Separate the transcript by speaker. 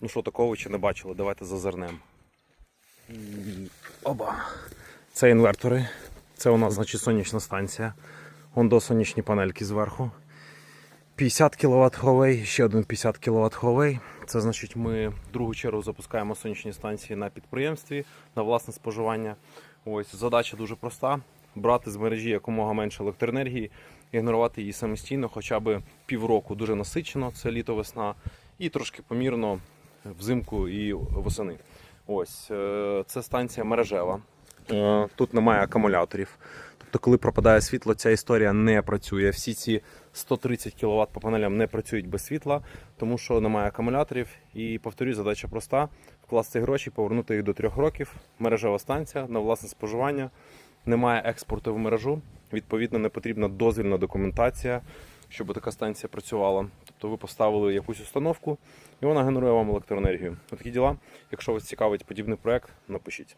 Speaker 1: Ну що, такого ще не бачили, давайте зазирнемо. Оба. Це інвертори. Це у нас, значить, сонячна станція. Вон до сонячні панельки зверху. 50 кВт Huawei, ще один 50 кВт Huawei. Це значить, ми другу чергу запускаємо сонячні станції на підприємстві на власне споживання. Ось задача дуже проста: брати з мережі якомога менше електроенергії, ігнорувати її самостійно, хоча б півроку дуже насичено, це літо, весна, і трошки помірно взимку і восени. Ось е, це станція мережева. Е, Тут немає акумуляторів. Тобто, коли пропадає світло, ця історія не працює. Всі ці 130 кВт по панелям не працюють без світла, тому що немає акумуляторів. І повторюю, задача проста: вкласти гроші, повернути їх до трьох років. Мережева станція на власне споживання. Немає експорту в мережу. Відповідно, не потрібна дозвільна документація, щоб така станція працювала. Тобто ви поставили якусь установку, і вона генерує вам електроенергію. Отакі діла. Якщо вас цікавить подібний проект, напишіть.